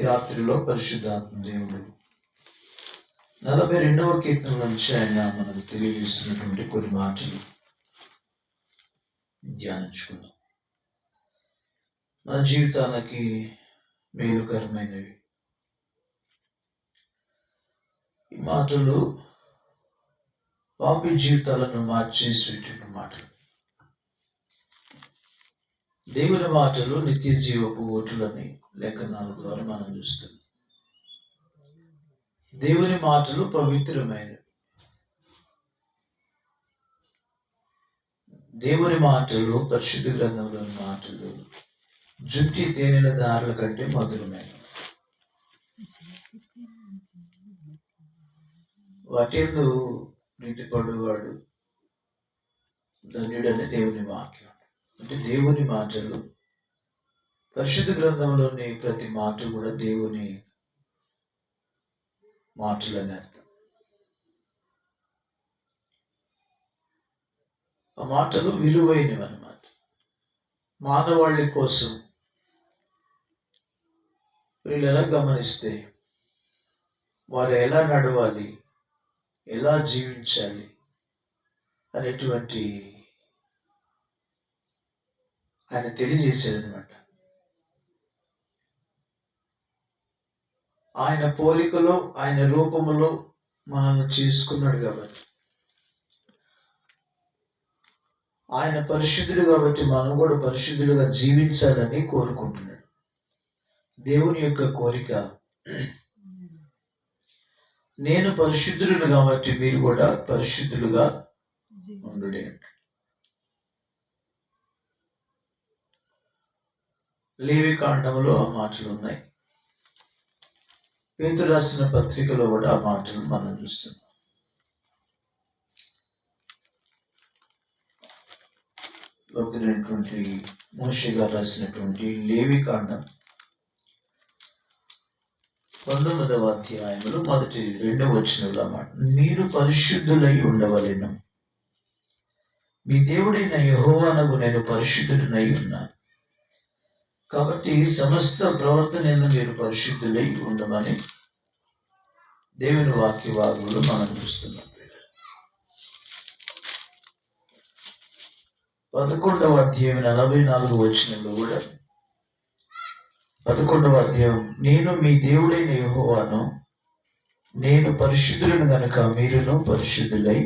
ఈ రాత్రిలో పరిశుద్ధాత్మ దేవుడు. నలభై రెండవ కీర్తన నుంచి ఆయన మనకు తెలియజేస్తున్నటువంటి కొన్ని మాటలు ధ్యానించుకుందాం. మన జీవితానికి మేలుకరమైనవి. ఈ మాటలు పాపి జీవితాలను మార్చేసేటువంటి మాటలు దేవుని మాటలు నిత్య జీవపు ఓటులని లేఖనాల ద్వారా మనం చూస్తున్నాం. దేవుని మాటలు పవిత్రమైనవి. దేవుని మాటలు పరిశుద్ధ గ్రంథంలోని మాటలు జుట్టి తేనెల దారుల కంటే మధురమైనవి. వాటేందు ప్రీతిపడువాడు ధన్యుడని దేవుని వాక్యం. అంటే దేవుని మాటలు. పరిశుద్ధ గ్రంథంలోని ప్రతి మాట కూడా దేవుని మాటలని అర్థం. ఆ మాటలు విలువైనవి అన్నమాట మానవాళి కోసం వీళ్ళు ఎలా గమనిస్తే వారు ఎలా నడవాలి ఎలా జీవించాలి అనేటువంటి ఆయన తెలియజేసేదనమాట అనమాట ఆయన పోలికలో ఆయన రూపములో మనల్ని చేసుకున్నాడు కాబట్టి. ఆయన పరిశుద్ధుడు కాబట్టి మనం కూడా పరిశుద్ధులుగా జీవించాలని కోరుకుంటున్నాడు. దేవుని యొక్క కోరిక నేను పరిశుద్ధులను కాబట్టి మీరు కూడా పరిశుద్ధులుగా ఉండుడే లేవి కాండంలో ఆ మాటలు ఉన్నాయి పేతు రాసిన పత్రికలో కూడా ఆ మాటలు మనం చూస్తున్నాం. భక్తుడైనటువంటి మోషే గారు రాసినటువంటి లేవి కాండం పంతొమ్మిదవ అధ్యాయంలో మొదటి రెండవ వచనంలో అన్నమాట మీరు పరిశుద్ధులై ఉండవలను. మీ దేవుడైన యహోవానకు నేను పరిశుద్ధుడినై ఉన్నాను. కాబట్టి సమస్త ప్రవర్తనను మీరు పరిశుద్ధులై ఉండమని దేవుని వాక్య భాగంలో మనం చూస్తున్నాం. పదకొండవ అధ్యాయం నలభై నాలుగు వచ్చినట్లు కూడా పదకొండవ అధ్యాయం నేను మీ దేవుడైన యహోవాను నేను పరిశుద్ధులను గనక మీరును పరిశుద్ధులై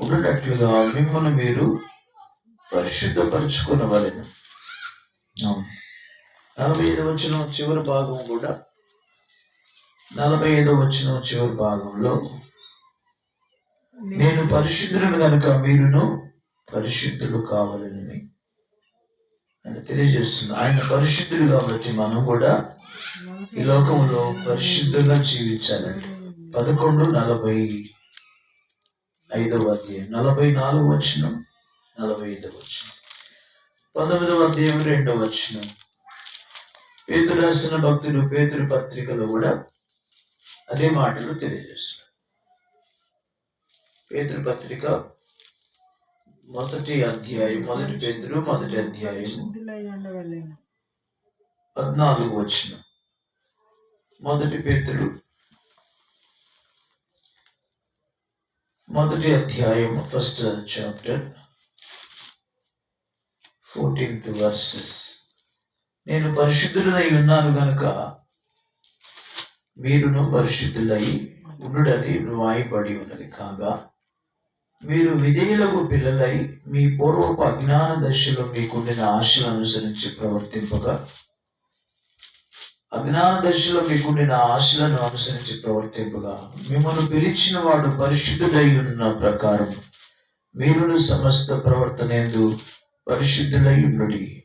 ఉండనట్లుగా మిమ్మల్ని మీరు పరిశుద్ధపరచుకునవలెను. నలభై ఐదు వచ్చిన చివరి భాగం కూడా నలభై ఐదు వచ్చిన చివరి భాగంలో నేను పరిశుద్ధులను కనుక మీరును పరిశుద్ధులు కావాలని అని తెలియజేస్తుంది ఆయన పరిశుద్ధులు కాబట్టి మనం కూడా ఈ లోకంలో పరిశుద్ధంగా జీవించాలండి. పదకొండు నలభై ఐదవ అధ్యాయం. నలభై నాలుగు వచ్చిన నలభై ఐదవ వచ్చిన. పంతొమ్మిదవ అధ్యాయం రెండవ వచ్చిన పేతురు రాసిన భక్తులు పేతురు పత్రికలో కూడా అదే మాటలు తెలియజేస్తున్నారు. పేతురు పత్రిక మొదటి అధ్యాయం మొదటి పేతురు మొదటి అధ్యాయం పద్నాలుగు వచ్చిన మొదటి పేతుడు మొదటి అధ్యాయం ఫస్ట్ చాప్టర్ ఫోర్టీన్త్ వర్సెస్. నేను పరిశుద్ధులై ఉన్నాను గనుక మీరును పరిశుద్ధులై ఉండుడని రాయబడి ఉన్నది కాగా మీరు విధేయులకు పిల్లలై మీ పూర్వపు అజ్ఞాన దశలో మీకుండిన ఆశలు అనుసరించి ప్రవర్తింపగా అజ్ఞాన దశలో మీకుండిన ఆశలను అనుసరించి ప్రవర్తింపగా మిమ్మల్ని పిలిచిన వాడు పరిశుద్ధుడై ఉన్న ప్రకారం మీరును సమస్త ప్రవర్తనేందు పరిశుద్ధులై ఉండుడి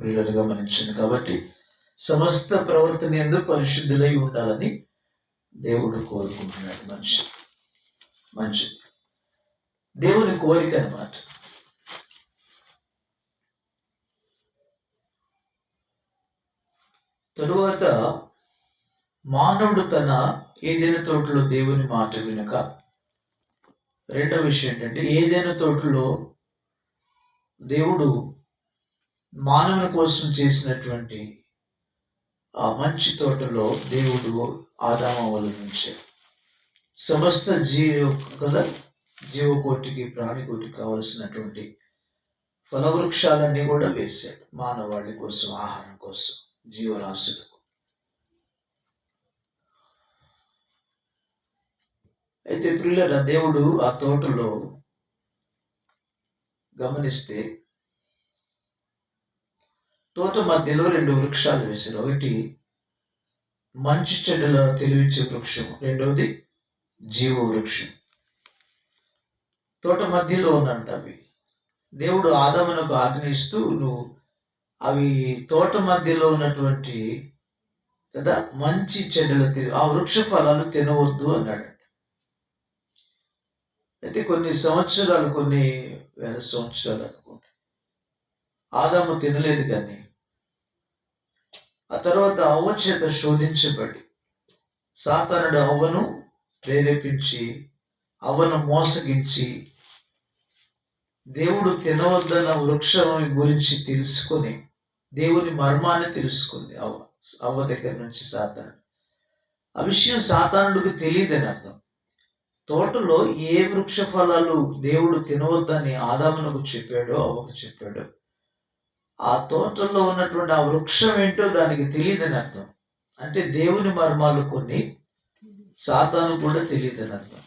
వీళ్ళని గమనించండి కాబట్టి సమస్త ప్రవర్తన ఎందు పరిశుద్ధులై ఉండాలని దేవుడు కోరుకుంటున్నాడు. మనిషి మంచిది దేవుని కోరిక అన్నమాట. తరువాత మానవుడు తన ఏదైనా తోటలో దేవుని మాట వినక రెండవ విషయం ఏంటంటే ఏదైనా తోటలో దేవుడు మానవుని కోసం చేసినటువంటి ఆ మంచి తోటలో దేవుడు ఆదామవల నుంచి సమస్త జీవ గల జీవకోటికి ప్రాణికోటికి కావలసినటువంటి ఫలవృక్షాలన్నీ కూడా వేశాడు. మానవాళి కోసం ఆహారం కోసం జీవరాశులు. అయితే ప్రిల్లర దేవుడు ఆ తోటలో గమనిస్తే తోట మధ్యలో రెండు వృక్షాలు వేశారు. ఒకటి మంచి చెడుల తెలివించే వృక్షం రెండవది జీవ వృక్షం. తోట మధ్యలో ఉన్నంట అవి. దేవుడు ఆదమునకు ఆజ్ఞయిస్తూ నువ్వు అవి తోట మధ్యలో ఉన్నటువంటి కదా మంచి చెడ్డలు తెలివి ఆ వృక్ష ఫలాలు తినవద్దు అన్నాడు. అయితే కొన్ని సంవత్సరాలు కొన్ని వేల సంవత్సరాలు అనుకోండి ఆదాము తినలేదు కానీ ఆ తర్వాత అవ్వ చేత శోధించబడి సాతానుడు అవ్వను ప్రేరేపించి అవ్వను మోసగించి దేవుడు తినవద్దన్న వృక్షం గురించి తెలుసుకొని దేవుని మర్మాన్ని తెలుసుకుంది అవ్వ అవ్వ దగ్గర నుంచి సాతానుడు. ఆ విషయం సాతానుడికి తెలియదని అర్థం. తోటలో ఏ వృక్ష ఫలాలు దేవుడు తినవద్దని ఆదామునకు చెప్పాడో అవ్వకు చెప్పాడో. ఆ తోటలో ఉన్నటువంటి ఆ వృక్షం ఏంటో దానికి తెలియదని అర్థం. అంటే దేవుని మర్మాలు కొన్ని సాతాను కూడా తెలియదని అర్థం.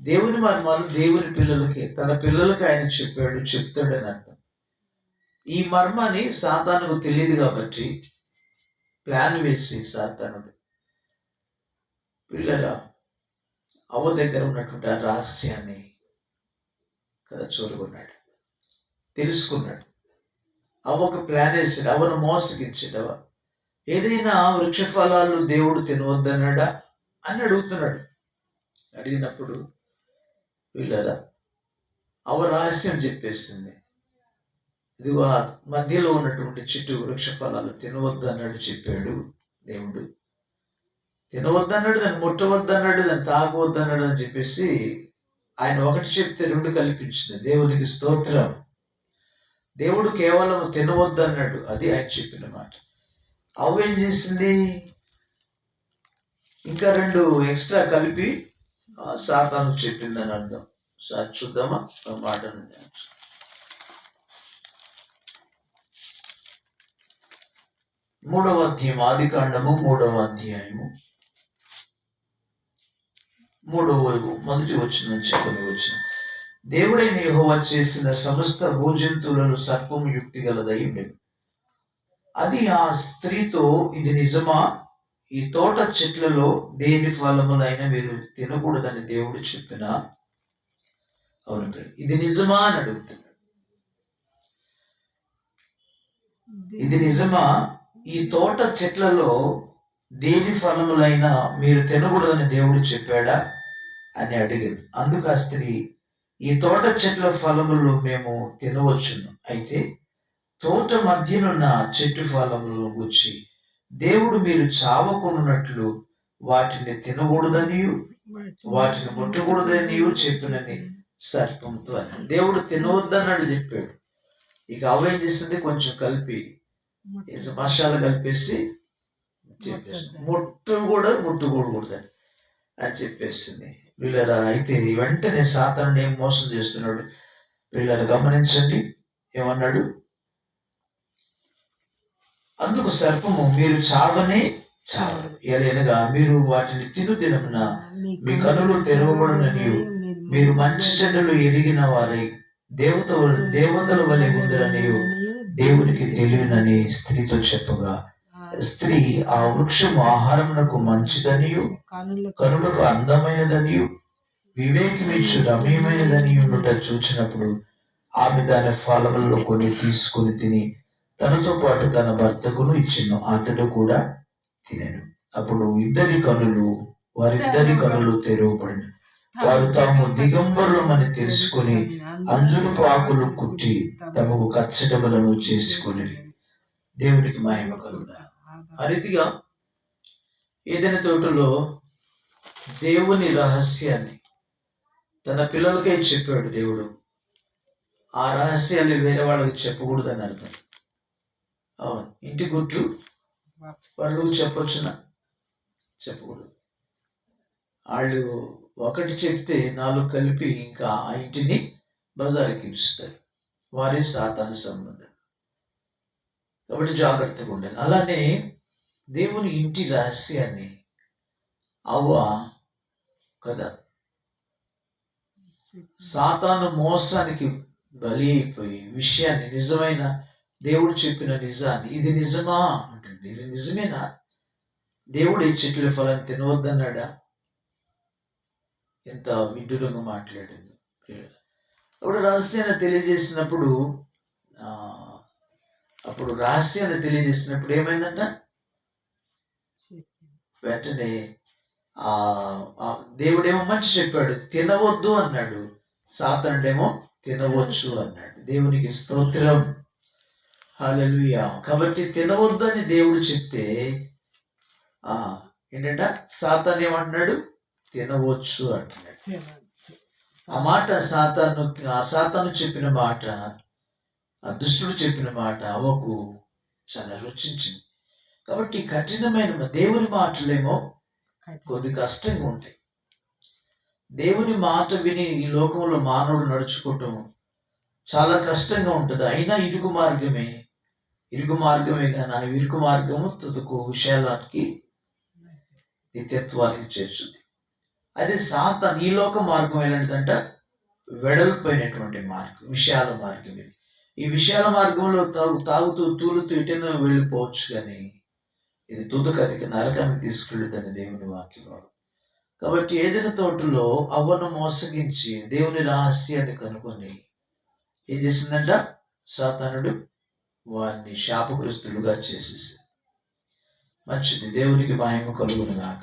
దేవుని మర్మాలు దేవుని పిల్లలకి తన పిల్లలకి ఆయన చెప్పాడు చెప్తాడని అర్థం. ఈ మర్మాన్ని సాతానుకు తెలియదు కాబట్టి ప్లాన్ వేసి సాతానుడు పిల్లరా అవ్వ దగ్గర ఉన్నటువంటి ఆ రహస్యాన్ని కదా చూరుకున్నాడు తెలుసుకున్నాడు. అవ్వకు ప్లాన్ వేసాడు. అవ్వను మోసగించాడు. అవ్వ ఏదైనా వృక్ష ఫలాలు దేవుడు తినవద్దన్నాడా అని అడుగుతున్నాడు. అడిగినప్పుడు వీళ్ళరా? అవ రహస్యం చెప్పేసింది. ఇదిగో ఆ మధ్యలో ఉన్నటువంటి చెట్టు వృక్ష ఫలాలు తినవద్దన్నాడు చెప్పాడు దేవుడు. తినవద్దన్నాడు దాన్ని ముట్టవద్దన్నాడు దాన్ని తాగవద్దన్నాడు అని చెప్పేసి ఆయన ఒకటి చెప్తే రెండు కల్పించింది. దేవునికి స్తోత్రం. దేవుడు కేవలం తినవద్దన్నాడు అది ఆయన చెప్పిన మాట. అవు ఏం చేసింది? ఇంకా రెండు ఎక్స్ట్రా కలిపి సాతాను చెప్పిందని అర్థం. సార్ చూద్దామా? మాట మూడవ అధ్యాయం ఆది కాండము మూడవ అధ్యాయము. మూడో వరకు మొదటి వచ్చిన నుంచి కొన్ని వచ్చిన దేవుడైన యెహోవా చేసిన సమస్త భూజంతువులను సర్పము యుక్తి గలదై ఉండేది అది ఆ స్త్రీతో ఇది నిజమా? ఈ తోట చెట్లలో దేని ఫలములైనా మీరు తినకూడదని దేవుడు చెప్పిన? అవును ఇది నిజమా? అని అడుగుతున్నాడు. ఇది నిజమా? ఈ తోట చెట్లలో దేని ఫలములైనా మీరు తినకూడదని దేవుడు చెప్పాడా అని అడిగారు. అందుకు ఆ స్త్రీ ఈ తోట చెట్ల ఫలములు మేము తినవచ్చును. అయితే తోట మధ్యనున్న చెట్టు ఫలములను గుచ్చి దేవుడు మీరు చావకున్నట్లు వాటిని తినకూడదనియు వాటిని ముట్టకూడదనియు చెప్పినని సర్పంతో అని దేవుడు తినవద్దన్నాడు చెప్పాడు. ఇక అవేం చేసింది కొంచెం కలిపి మసాలా కలిపేసి చెప్పేసి. ముట్టు కూడా ముట్టుకోకూడదని అని. చెప్పేసింది. వీళ్ళరా అయితే వెంటనే సాతాను ఏం మోసం చేస్తున్నాడు? వీళ్ళని గమనించండి. ఏమన్నాడు? అందుకు సర్పము మీరు చావనే చావరు. ఎలైనగా మీరు వాటిని తిను దినమున మీ కనులు తెరవబడుననియు. మీరు మంచి చెడ్డలు ఎరిగిన వారై దేవత దేవతల వలె ఉందరనియు. దేవునికి తెలియనని స్త్రీతో చెప్పగా స్త్రీ ఆ వృక్షము ఆహారమునకు మంచిదనియు కనులకు అందమైనదనియు వివేకమిచ్చు రమ్యమైనదని ఉండుట చూచినప్పుడు ఆమె దాని ఫలములలో కొన్ని తీసుకొని తిని తనతో పాటు తన భర్తకును ఇచ్చెను అతడు కూడా తినెను. అప్పుడు ఇద్దరి కనులు వారిద్దరి కనులు తెరవబడిన. వారు తాము దిగంబరులమని తెలుసుకొని అంజురపు ఆకులు కుట్టి తమకు కచ్చటములను చేసుకొని దేవునికి మహిమ కలుగునా. ఆ రీతిగా ఏదైనా తోటలో దేవుని రహస్యాన్ని తన పిల్లలకే చెప్పాడు దేవుడు. ఆ రహస్యాన్ని వేరే వాళ్ళకి చెప్పకూడదని అర్థం. అవును. ఇంటి గుట్టు వాళ్ళు చెప్పొచ్చున? చెప్పకూడదు. వాళ్ళు ఒకటి చెప్తే నాలుగు కలిపి ఇంకా ఆ ఇంటిని బజారుకి ఇస్తారు వారి సాతాను సంబంధం. కాబట్టి జాగ్రత్తగా ఉండాలి. అలానే దేవుని ఇంటి రహస్యాన్ని అవ్వ కదా. సాతాను మోసానికి బలి అయిపోయి విషయాన్ని నిజమైన దేవుడు చెప్పిన నిజాన్ని ఇది నిజమా అంటుంది. ఇది నిజమేనా? దేవుడు ఈ చెట్ల ఫలం తినవద్దన్నాడా? ఎంత విడ్డూరంగా మాట్లాడింది. అప్పుడు రహస్యాన్ని తెలియజేసినప్పుడు అప్పుడు రహస్యాన్ని తెలియజేసినప్పుడు ఏమైందంట? వెంటనే దేవుడేమో మంచి చెప్పాడు తినవద్దు అన్నాడు. సాతనుడేమో తినవచ్చు అన్నాడు. దేవునికి స్తోత్రం. హల్లెలూయా. కాబట్టి తినవద్దు అని దేవుడు చెప్తే ఏంటంట? సాతాన్ ఏమంటున్నాడు? తినవచ్చు అంటున్నాడు. ఆ మాట సాతాను ఆ సాతాను చెప్పిన మాట ఆ దుష్టుడు చెప్పిన మాట అవకు చాలా రుచించింది. కాబట్టి కఠినమైన దేవుని మాటలేమో కొద్ది కష్టంగా ఉంటాయి. దేవుని మాట విని ఈ లోకంలో మానవుడు నడుచుకోవటం చాలా కష్టంగా ఉంటుంది. అయినా ఇరుగు మార్గమే. ఇరుగు మార్గమే కానీ ఆ ఇరుగు మార్గము తుదకు విషయాలకి నిత్యత్వానికి చేర్చుంది అదే సాతాన్ ఈ లోక మార్గం ఎలాంటిదంట? వెడల్పోయినటువంటి మార్గం విశాల మార్గం ఇది. ఈ విశాల మార్గంలో తాగు తాగుతూ తూలుతూ ఇటైనా వెళ్ళిపోవచ్చు కానీ ఇది తుదకతికి నరకానికి తీసుకెళ్ళిద్దని దేవుని వాక్యం కాబట్టి ఏదైనా తోటలో అవ్వను మోసగించి దేవుని రహస్యాన్ని కనుక్కొని ఏం చేసిందంట? సాతానుడు వారిని శాపగ్రస్తులుగా చేసేసి మంచిది దేవునికి మహిమ కలుగును గాక.